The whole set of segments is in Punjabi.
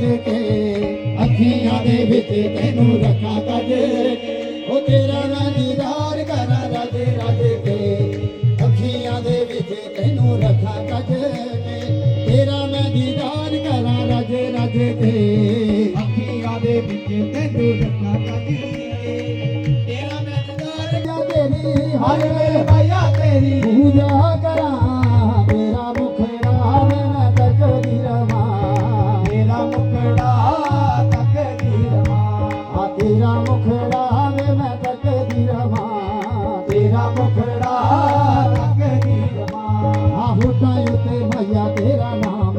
ਕੇ, ਅੱਖੀਆਂ ਦੇ ਵਿੱਚ ਤੈਨੂੰ ਰੱਖਾਂ ਕੱਜ ਕੇ ਉਹ ਤੇਰਾ ਮੈਂ ਦੀਦਾਰ ਕਰਾਂ ਰਜ ਰਜ ਕੇ, ਅੱਖੀਆਂ ਦੇ ਵਿੱਚ ਤੈਨੂੰ ਰੱਖਾਂ ਕੱਜ ਕੇ ਤੇਰਾ ਮੈਂ ਦੀਦਾਰ ਕਰਾਂ ਰਜ ਰਜ ਕੇ, ਅੱਖੀਆਂ ਦੇ ਵਿੱਚ ਤੈਨੂੰ ਰੱਖਾਂ ਕੱਢ ਤੇਰਾ ਮੈਂ ਦੀਦਾਰ ਕਰਾਂ ਤੇਰੀ ਹਰ ਹਰ ਤੇਰੀ ਪੂਜਾ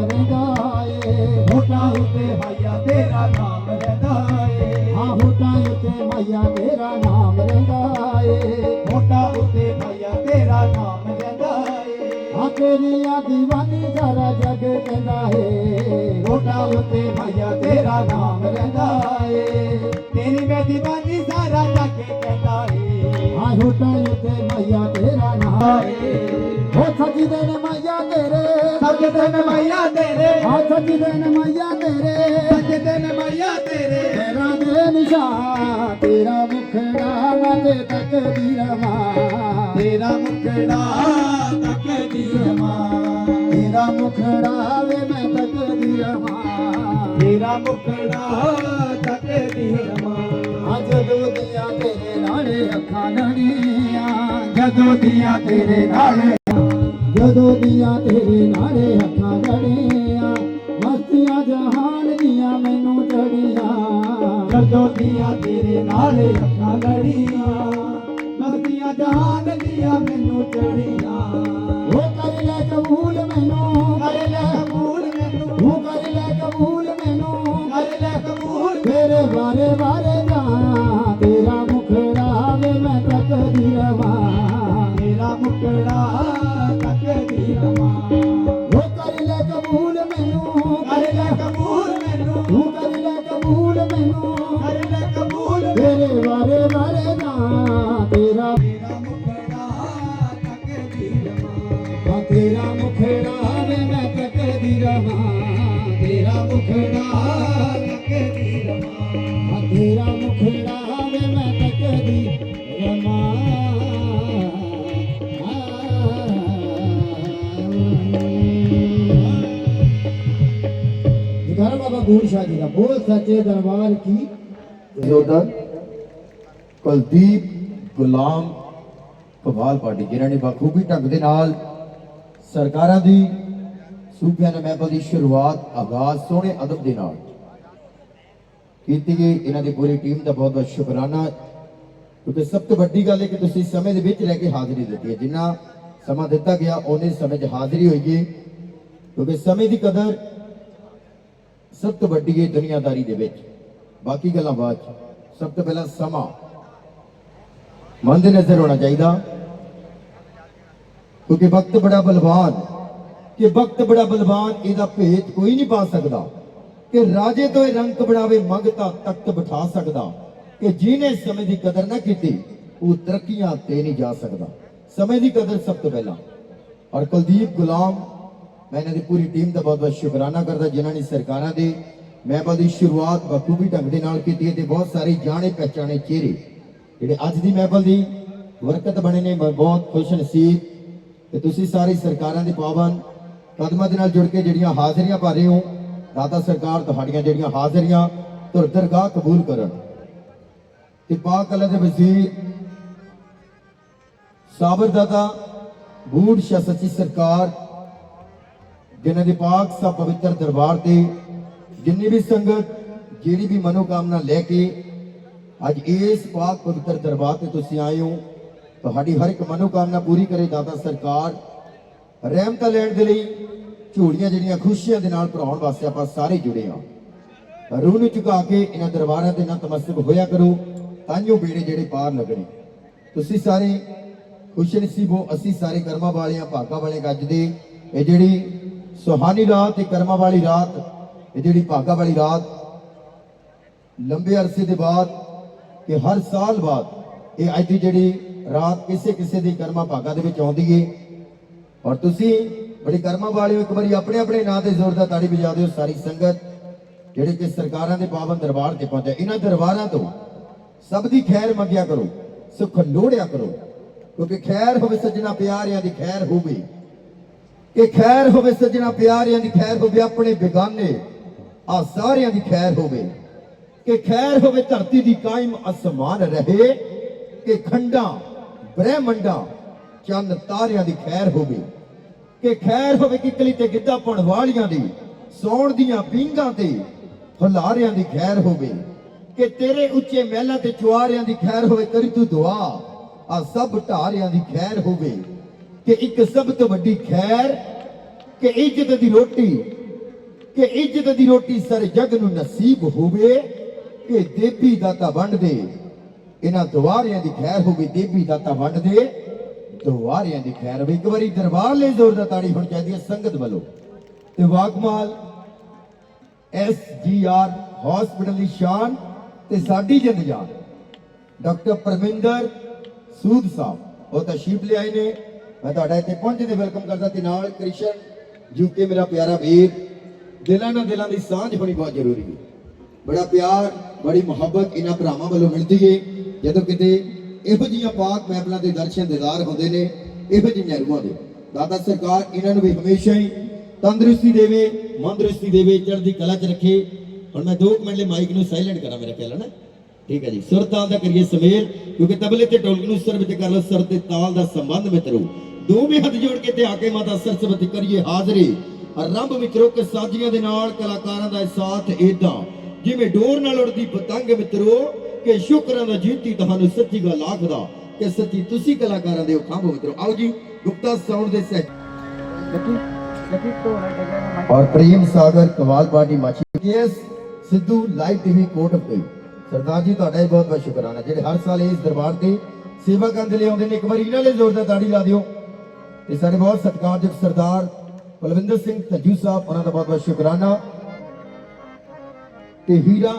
ਰਹਿੰਦਾ ਏ ਹੋਟਾਂ ਉੱਤੇ ਮਾਇਆ ਤੇਰਾ ਨਾਮ ਰਹਿੰਦਾ ਏ ਆ ਹੋਟਾਂ ਉਤੇ ਮਈਆ ਤੇਰਾ ਨਾਮ ਰਹਿੰਦਾ ਏ ਹੋਟਾਂ ਉੱਤੇ ਮਾਇਆ ਤੇਰਾ ਨਾਮ ਰਹਿੰਦਾ ਏ ਆ ਤੇਰੀਆਂ ਦੀਵਾਨੀ ਸਾਰਾ ਜਗ ਕਹਿੰਦਾ ਏ ਹੋਟਾਂ ਉੱਤੇ ਮਾਇਆ ਤੇਰਾ ਨਾਮ ਰਹਿੰਦਾ ਏ ਤੇਰੀ ਮੈਂ ਦੀਵਾਨੀ ਸਾਰਾ ਜੱਗ ਕਹਿੰਦਾ ਏ ਆ ਹੋਟਾਂ ਉਤੇ ਮਈਆ ਤੇਰਾ ਨਾਮ। ਏ ਹੋ ਸਜਦੇ ਨੇ ਮਈਆ ਤੇਰੇ। ਸਜਦੇ ਨੇ ਮਾਇਆ ਤੇਰੇ। ਆ ਸਜਦੇ ਨੇ ਮਈਆ ਤੇਰੇ। ਸਜਦੇ ਨੇ ਮਾਇਆ ਤੇਰੇ। ਤੇਰਾ ਦੇ ਨਿਸ਼ਾਨ ਤੇਰਾ ਮੁਖੜਾ ਮੈਂ ਤੱਕਦੀ ਰਵਾਂ। ਤੇਰਾ ਮੁਕੜਾ ਤੱਕਦੀ ਰਵਾਂ। ਤੇਰਾ ਮੁਖੜਾ ਵੇ ਮੈਂ ਤੱਕਦੀ ਰਵਾਂ। ਤੇਰਾ ਮੁਕੜਾ ਤੱਕਦੀ ਰਵਾਂ। ਅੱਜ ਦੋਦੀਆਂ ਤੇਰੇ ਨਾਲੇ ਅੱਖਾਂ ਜਦੋਂ ਦੀਆਂ ਤੇਰੇ ਨਾਲ ਜਦੋਂ ਦੀਆਂ ਤੇਰੇ ਨਾਲੇ ਤੇਰਾ ਮੁਕੜਾ ਤੱਕਦੀ ਰਵਾਂ ਕਰ ਲੈ ਕਬੂਲ ਮੈਨੂੰ ਕਰ ਲੈ ਕਬੂਲ ਮੈਨੂੰ ਤੂੰ ਕਰ ਲੈ ਕਬੂਲ ਮੈਨੂੰ ਕਰ ਲੈ ਕਬੂਲ ਤੇਰੇ ਬਾਰੇ ਬਾਰੇ ਜਾਂ ਤੇਰਾ ਤੇਰਾ ਮੁਕੜਾ ਤੱਕਦੀ ਰਵਾਂ ਆ ਤੇਰਾ ਮੁਖੜਾ ਵੇ ਮੈਂ ਤੱਕਦੀ ਰਵਾਂ ਤੇਰਾ ਮੁਖੜਾ ਤੱਕਦੀ ਰਵਾਂ ਤੇਰਾ ਮੁਖੜਾ ਜਗਰ ਬਾਬਾ ਗੂੜ ਸ਼ਾਹ ਜੀ ਦਾ ਬੋਲ ਸੱਚੇ ਦਰਬਾਰ ਕੀ ਜੋਦਰ ਕੁਲਦੀਪ ਗੁਲਾਮ ਕਬਾਲ ਪਾਰਟੀ ਜਿਨ੍ਹਾਂ ਨੇ ਬਖੂਬੀ ਢੰਗ ਦੇ ਨਾਲ ਸਰਕਾਰਾਂ ਦੀ ਸੂਬਿਆਂ ਨੇ ਮਹਿਫਲ ਦੀ ਸ਼ੁਰੂਆਤ ਆਗਾਜ਼ ਸੋਹਣੇ ਅਦਬ ਦੇ ਨਾਲ ਕੀਤੀ ਗਈ ਇਹਨਾਂ ਦੀ ਪੂਰੀ ਟੀਮ ਦਾ ਬਹੁਤ ਬਹੁਤ ਸ਼ੁਕਰਾਨਾ ਕਿਉਂਕਿ ਸਭ ਤੋਂ ਵੱਡੀ ਗੱਲ ਹੈ ਕਿ ਤੁਸੀਂ ਸਮੇਂ ਦੇ ਵਿੱਚ ਰਹਿ ਕੇ ਹਾਜ਼ਰੀ ਦਿੱਤੀ ਹੈ ਜਿੰਨਾ ਸਮਾਂ ਦਿੱਤਾ ਗਿਆ ਉਹਨੇ ਸਮੇਂ 'ਚ ਹਾਜ਼ਰੀ ਹੋਈ ਹੈ ਕਿਉਂਕਿ ਸਮੇਂ ਦੀ ਕਦਰ ਸਭ ਤੋਂ ਵੱਡੀ ਹੈ ਦੁਨੀਆਦਾਰੀ ਦੇ ਵਿੱਚ। ਬਾਕੀ ਗੱਲਾਂ ਬਾਅਦ 'ਚ। ਸਭ ਤੋਂ ਪਹਿਲਾਂ ਸਮਾਂ। ਮਨ ਦੇ ਨਜ਼ਰ ਹੋਣਾ ਚਾਹੀਦਾ। ਕਿਉਂਕਿ ਵਕਤ ਬੜਾ ਬਲਵਾਨ। ਕਿ ਵਕਤ ਬੜਾ ਬਲਵਾਨ ਇਹਦਾ ਭੇਤ ਕੋਈ ਨਹੀਂ ਪਾ ਸਕਦਾ। ਕਿ ਰਾਜੇ ਤੋਂ ਇਹ ਰੰਗ ਬਣਾਵੇ ਮੰਗਤਾ ਤਖਤ ਬਿਠਾ ਸਕਦਾ। ਕਿ ਜਿਹਨੇ ਸਮੇਂ ਦੀ ਕਦਰ ਨਾ ਕੀਤੀ, ਉਹ ਤਰੱਕੀਆਂ ਤੇ ਨਹੀਂ ਜਾ ਸਕਦਾ। ਸਮੇਂ ਦੀ ਕਦਰ ਸਭ ਤੋਂ ਪਹਿਲਾਂ। ਔਰ ਕੁਲਦੀਪ ਗੁਲਾਮ ਮੈਂ ਇਹਨਾਂ ਦੀ ਪੂਰੀ ਟੀਮ ਦਾ ਬਹੁਤ ਬਹੁਤ ਸ਼ੁਕਰਾਨਾ ਕਰਦਾ, ਜਿਨ੍ਹਾਂ ਨੇ ਸਰਕਾਰਾਂ ਦੇ ਮਹਿਫਲ ਦੀ ਸ਼ੁਰੂਆਤ ਬਖੂਬੀ ਢੰਗ ਦੇ ਨਾਲ ਕੀਤੀ ਹੈ ਤੇ ਬਹੁਤ ਸਾਰੇ ਜਾਣੇ ਪਹਿਚਾਣੇ ਚਿਹਰੇ। ਜਿਹੜੇ ਅੱਜ ਦੀ ਮਹਿਬਲ ਦੀ ਵਰਕਤ ਬਣੇ ਨੇ ਬਹੁਤ ਖੁਸ਼ ਨਸੀਬ। ਤੇ ਤੁਸੀਂ ਸਾਰੀ ਸਰਕਾਰਾਂ ਦੇ ਪਾਵਨ ਕਦਮਾਂ ਦੇ ਨਾਲ ਜੁੜ ਕੇ ਜਿਹੜੀਆਂ ਹਾਜ਼ਰੀਆਂ ਭਰ ਰਹੇ ਹੋ, ਦਾਤਾ ਸਰਕਾਰ ਤੁਹਾਡੀਆਂ ਜਿਹੜੀਆਂ ਹਾਜ਼ਰੀਆਂ ਤੁਰ ਦਰਗਾਹ ਕਬੂਲ ਕਰਨ। ਤੇ ਪਾਕ ਅੱਲਾ ਦੇ ਵਜ਼ੀਰ ਸਾਬਰਦਾਦਾ ਬੂੜ ਸ਼ਾਹ ਸੱਚੀ ਸਰਕਾਰ ਜਿਨ੍ਹਾਂ ਦੇ ਪਾਕ ਸਭ ਪਵਿੱਤਰ ਦਰਬਾਰ ਤੇ ਜਿੰਨੀ ਵੀ ਸੰਗਤ, ਜਿਹੜੀ ਵੀ ਮਨੋਕਾਮਨਾ ਲੈ ਕੇ ਅੱਜ ਇਸ ਪਾਕ ਪਵਿੱਤਰ ਦਰਬਾਰ ਤੇ ਤੁਸੀਂ ਆਏ ਹੋ, ਤੁਹਾਡੀ ਹਰ ਇੱਕ ਮਨੋਕਾਮਨਾ ਪੂਰੀ ਕਰੇ ਦਾਤਾ ਸਰਕਾਰ। ਰਹਿਮਤਾਂ ਲੈਣ ਦੇ ਲਈ ਝੋਲੀਆਂ ਜਿਹੜੀਆਂ ਖੁਸ਼ੀਆਂ ਦੇ ਨਾਲ ਭਰਾਉਣ ਵਾਸਤੇ ਆਪਾਂ ਸਾਰੇ ਜੁੜੇ ਹਾਂ। ਰੂਹ ਨੂੰ ਝੁਕਾ ਕੇ ਇਹਨਾਂ ਦਰਬਾਰਾਂ ਤੇ ਨਤਮਸਤਕ ਹੋਇਆ ਕਰੋ, ਤਾਂ ਤਾਂਯੋ ਬੇੜੇ ਜਿਹੜੇ ਪਾਰ ਲੱਗਣੇ। ਤੁਸੀਂ ਸਾਰੇ ਖੁਸ਼ ਨਸੀਬ ਹੋ ਅਸੀਂ ਸਾਰੇ ਕਰਮਾਂ ਵਾਲਿਆਂ ਭਾਗਾਂ ਵਾਲੇ ਗੱਜ ਦੇ। ਇਹ ਜਿਹੜੀ ਸੁਹਾਨੀ ਰਾਤ ਤੇ ਕਰਮਾਂ ਵਾਲੀ ਰਾਤ, ਇਹ ਜਿਹੜੀ ਭਾਗਾਂ ਵਾਲੀ ਰਾਤ, ਲੰਬੇ ਅਰਸੇ ਦੇ ਬਾਅਦ ਕਿ ਹਰ ਸਾਲ ਬਾਅਦ ਇਹ ਅੱਜ ਦੀ ਜਿਹੜੀ ਰਾਤ ਕਿਸੇ ਕਿਸੇ ਦੀ ਕਰਮਾਂ ਭਾਗਾਂ ਦੇ ਵਿੱਚ ਆਉਂਦੀ ਏ। ਔਰ ਤੁਸੀਂ ਬੜੀ ਕਰਮਾਂ ਵਾਲੇ ਹੋ ਇੱਕ ਵਾਰੀ ਆਪਣੇ ਆਪਣੇ ਨਾਂ ਤੇ ਜ਼ੋਰਦਾਰ ਤਾੜੀ ਵਜਾ ਦਿਓ ਸਾਰੀ ਸੰਗਤ, ਜਿਹੜੇ ਕਿ ਸਰਕਾਰਾਂ ਦੇ ਪਾਵਨ ਦਰਬਾਰ ਤੇ ਪਹੁੰਚੇ। ਇਹਨਾਂ ਦਰਬਾਰਾਂ ਤੋਂ ਸਭ ਦੀ ਖੈਰ ਮੰਗਿਆ ਕਰੋ, ਸੁਖ ਲੋੜਿਆ ਕਰੋ, ਕਿਉਂਕਿ ਖੈਰ ਹੋਵੇ ਸੱਜਣਾ ਪਿਆਰਿਆਂ ਦੀ ਖੈਰ ਹੋਵੇ। ਕਿ ਖੈਰ ਹੋਵੇ ਸੱਜਣਾ ਪਿਆਰਿਆਂ ਦੀ, ਖੈਰ ਹੋਵੇ ਆਪਣੇ ਬੇਗਾਨੇ, ਆ ਸਾਰਿਆਂ ਦੀ ਖੈਰ ਹੋਵੇ। ਕਿ ਖੈਰ ਹੋਵੇ ਧਰਤੀ ਦੀ ਕਾਇਮ ਅਸਮਾਨ ਰਹੇ, ਕਿ ਖੰਡਾਂ, ਬ੍ਰਹਿਮੰਡਾਂ, ਚੰਨ ਤਾਰਿਆਂ ਦੀ ਖੈਰ ਹੋਵੇ। ਕਿ ਖੈਰ ਹੋਵੇ ਕਿਕਲੀ ਤੇ ਗਿੱਧਾ ਪਾਉਣ ਵਾਲੀਆਂ ਦੀ, ਸੌਣ ਦੀਆਂ ਪੀਂਘਾਂ ਤੇ ਹੁਲਾਰਿਆਂ ਦੀ ਖੈਰ ਹੋਵੇ। ਕਿ ਤੇਰੇ ਉੱਚੇ ਮਹਿਲਾਂ ਤੇ ਚੁਆਰਿਆਂ ਦੀ ਖੈਰ ਹੋਵੇ, ਕਰੀ ਤੂੰ ਦੁਆ, ਆ ਸਭ ਢਾਰਿਆਂ ਦੀ ਖੈਰ ਹੋਵੇ। ਕਿ ਇੱਕ ਸਭ ਤੋਂ ਵੱਡੀ ਖੈਰ, ਕਿ ਇੱਜ਼ਤ ਦੀ ਰੋਟੀ, ਕਿ ਇੱਜ਼ਤ ਦੀ ਰੋਟੀ ਸਾਰੇ ਜਗ ਨੂੰ ਨਸੀਬ ਹੋਵੇ, ਕਿ ਦੇਵੀ ਦਾਤਾ ਵੰਡ ਦੇ ਇਹਨਾਂ ਦੁਆਰਿਆਂ ਦੀ ਖੈਰ ਹੋਵੇ, ਦੇਵੀ ਦਾਤਾ ਵੰਡ ਦੇ ਦੁਆਰਿਆਂ ਦੀ ਖੈਰ ਹੋਵੇ। ਇੱਕ ਵਾਰੀ ਦਰਬਾਰ ਲਈ ਜ਼ੋਰ ਦਾ ਤਾੜੀ ਹੋਣੀ ਚਾਹੀਦੀ ਹੈ ਸੰਗਤ ਵੱਲੋਂ। ਤੇ ਵਾਕਮਾਲ ਐਸ ਜੀ ਆਰ ਹਸਪੀਟਲ ਦੀ ਸ਼ਾਨ ਤੇ ਸਾਡੀ ਜਿੰਦ ਜਾਨ। ਡਾਕਟਰ ਪਰਮਿੰਦਰ ਸੂਦ ਸਾਹਿਬ, ਉਹ ਤਸ਼ਰੀਫ ਲਿਆਏ ਨੇ। ਮੈਂ ਤੁਹਾਡਾ ਇੱਥੇ ਪਹੁੰਚੇ ਤੇ ਵੈਲਕਮ ਕਰਦਾ ਤੇ ਨਾਲ ਕ੍ਰਿਸ਼ਨ ਜੂਕੇ ਮੇਰਾ ਪਿਆਰਾ ਵੀਰ। ਦਿਲਾਂ ਨਾਲ ਦਿਲਾਂ ਦੀ ਸਾਂਝ ਹੋਣੀ ਬਹੁਤ ਜ਼ਰੂਰੀ ਹੈ। ਬੜਾ ਪਿਆਰ, ਬੜੀ ਮੁਹੱਬਤ ਇਹਨਾਂ ਭਰਾਵਾਂ ਵੱਲੋਂ ਮਿਲਦੀ ਏ। ਜਦੋਂ ਕਿਤੇ ਇਹੋ ਜਿਹੀਆਂ ਪਾਕ ਮਹਿਫਲਾਂ ਦੇ ਦਰਸ਼ਨ ਦਿਦਾਰ ਹੁੰਦੇ ਨੇ, ਇਹੋ ਜਿਹੀਆਂ ਰੂਹਾਂ ਦੇ। ਦਾਤਾ ਸਰਕਾਰ ਇਹਨਾਂ ਨੂੰ ਵੀ ਹਮੇਸ਼ਾ ਹੀ ਤੰਦਰੁਸਤੀ ਦੇਵੇ ਮੰਦਰੁਸਤੀ ਦੇਵੇ, ਚੜ੍ਹਦੀ ਕਲਾ 'ਚ ਰੱਖੇ। ਹੁਣ ਮੈਂ 2 ਮਿੰਟ ਲਈ ਮਾਈਕ ਨੂੰ ਸਾਇਲੈਂਟ ਕਰਾਂ ਮੇਰੇ ਖਿਆਲ ਨਾਲ ਠੀਕ ਹੈ ਜੀ। ਸੁਰ ਤਾਲ ਦਾ ਕਰੀਏ ਸਮੇਲ, ਕਿਉਂਕਿ ਤਬਲੇ ਤੇ ਢੋਲਕ ਨੂੰ ਸੁਰ ਵਿੱਚ ਕਰ ਲਓ, ਸੁਰ ਤੇ ਤਾਲ ਦਾ ਸੰਬੰਧ ਮਿੱਤਰੋ। ਦੋਵੇਂ ਹੱਥ ਜੋੜ ਕੇ ਤੇ ਆ ਕੇ ਮਾਤਾ ਸਰਸਵਤੀ ਕਰੀਏ ਹਾਜ਼ਰੀ ਆਰੰਭ ਮਿੱਤਰੋ ਕਿ ਸਾਜੀਆਂ ਦੇ ਨਾਲ ਕਲਾਕਾਰਾਂ ਦਾ ਸਾਥ ਏਦਾਂ ਜਿਵੇਂ ਡੋਰ ਨਾਲ ਉੜਦੀ ਪਤੰਗ ਮਿੱਤਰੋ ਕਿ ਸ਼ੁਕਰਾਂ ਦਾ ਜੀਤੀ ਤੁਹਾਨੂੰ ਸੱਚੀ ਗੱਲ ਆਖਦਾ ਕਿ ਸੱਚੀ ਤੁਸੀਂ ਕਲਾਕਾਰਾਂ ਦੇ ਖੰਭ ਮਿੱਤਰੋ ਆਓ ਜੀ ਗੁਪਤਾ ਸਾਊਂਡ ਦੇ ਸਹਿ ਲੱਕੀ ਲੱਕੀ ਤੋਂ ਨਾ ਡਿੱਗੇ और प्रेम सागर कवाल पार्टी माची KS Sidhu live TV coat of ਗਈ ਸਰਦਾਰ ਜੀ ਤੁਹਾਡਾ ਵੀ ਬਹੁਤ ਬਹੁਤ ਸ਼ੁਕਰਾਨਾ ਜਿਹੜੇ ਹਰ ਸਾਲ ਇਸ ਦਰਬਾਰ ਤੇ ਸੇਵਾ ਕਰਨ ਦੇ ਲਈ ਆਉਂਦੇ ਨੇ ਇੱਕ ਵਾਰੀ ਇਹਨਾਂ ਲਈ ਜ਼ੋਰਦਾਰ ਤਾੜੀ ਲਾ ਦਿਓ ਤੇ ਸਾਡੇ ਬਹੁਤ ਸਤਿਕਾਰਯੋਗ ਸਰਦਾਰ ਬਲਵਿੰਦਰ ਸਿੰਘ ਧੱਜੂ ਸਾਹਿਬ, ਉਹਨਾਂ ਦਾ ਬਹੁਤ ਬਹੁਤ ਸ਼ੁਕਰਾਨਾ। ਤੇ ਹੀਰਾ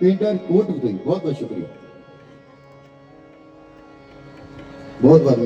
ਪੇਂਟਰ ਕੋਟ ਆਫ ਬਹੁਤ ਬਹੁਤ ਸ਼ੁਕਰੀਆ। ਬਹੁਤ ਬਹੁਤ